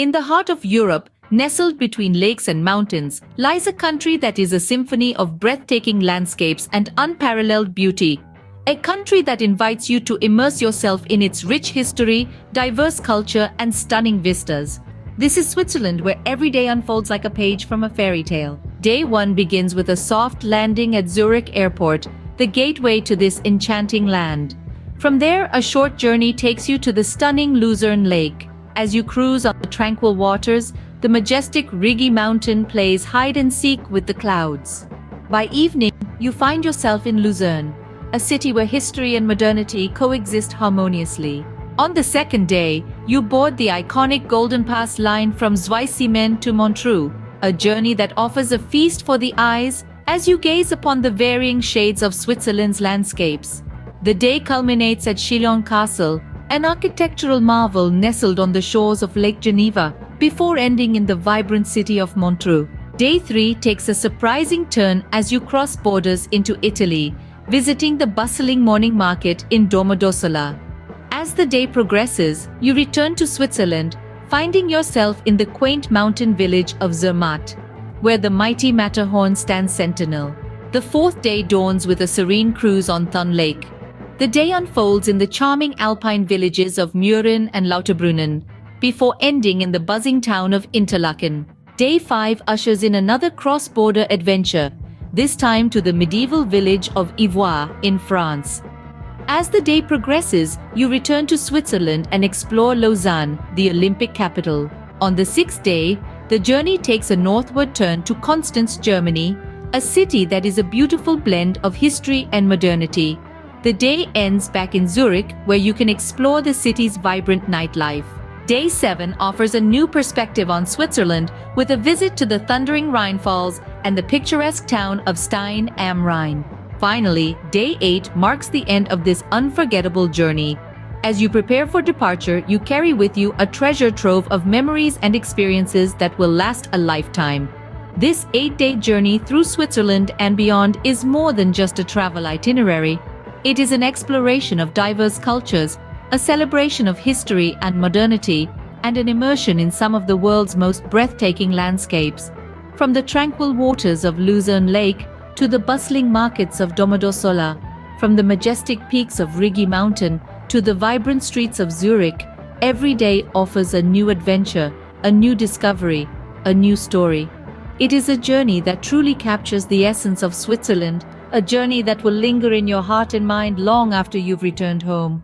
In the heart of Europe, nestled between lakes and mountains, lies a country that is a symphony of breathtaking landscapes and unparalleled beauty. A country that invites you to immerse yourself in its rich history, diverse culture, and stunning vistas. This is Switzerland, where every day unfolds like a page from a fairy tale. Day one begins with a soft landing at Zurich Airport, the gateway to this enchanting land. From there, a short journey takes you to the stunning Luzerne Lake. As you cruise on the tranquil waters, the majestic Rigi Mountain plays hide and seek with the clouds. By evening, you find yourself in Luzerne, a city where history and modernity coexist harmoniously. On the second day, you board the iconic Golden Pass line from Zweisimmen to Montreux, a journey that offers a feast for the eyes as you gaze upon the varying shades of Switzerland's landscapes. The day culminates at Chillon Castle, an architectural marvel nestled on the shores of Lake Geneva, before ending in the vibrant city of Montreux. Day 3 takes a surprising turn as you cross borders into Italy, visiting the bustling morning market in Domodossola. As the day progresses, you return to Switzerland, finding yourself in the quaint mountain village of Zermatt, where the mighty Matterhorn stands sentinel. The fourth day dawns with a serene cruise on Thun Lake. The day unfolds in the charming alpine villages of Muren and Lauterbrunnen, before ending in the buzzing town of Interlaken. Day 5 ushers in another cross-border adventure, this time to the medieval village of Ivoire in France. As the day progresses, you return to Switzerland and explore Lausanne, the Olympic capital. On the sixth day, the journey takes a northward turn to Constance, Germany, a city that is a beautiful blend of history and modernity. The day ends back in Zurich, where you can explore the city's vibrant nightlife. Day 7 offers a new perspective on Switzerland with a visit to the thundering Rhine Falls and the picturesque town of Stein am Rhein. Finally, Day 8 marks the end of this unforgettable journey. As you prepare for departure, you carry with you a treasure trove of memories and experiences that will last a lifetime. This eight-day journey through Switzerland and beyond is more than just a travel itinerary. It is an exploration of diverse cultures, a celebration of history and modernity, and an immersion in some of the world's most breathtaking landscapes. From the tranquil waters of Luzerne Lake to the bustling markets of Domodossola, from the majestic peaks of Rigi Mountain to the vibrant streets of Zurich, every day offers a new adventure, a new discovery, a new story. It is a journey that truly captures the essence of Switzerland, a journey that will linger in your heart and mind long after you've returned home.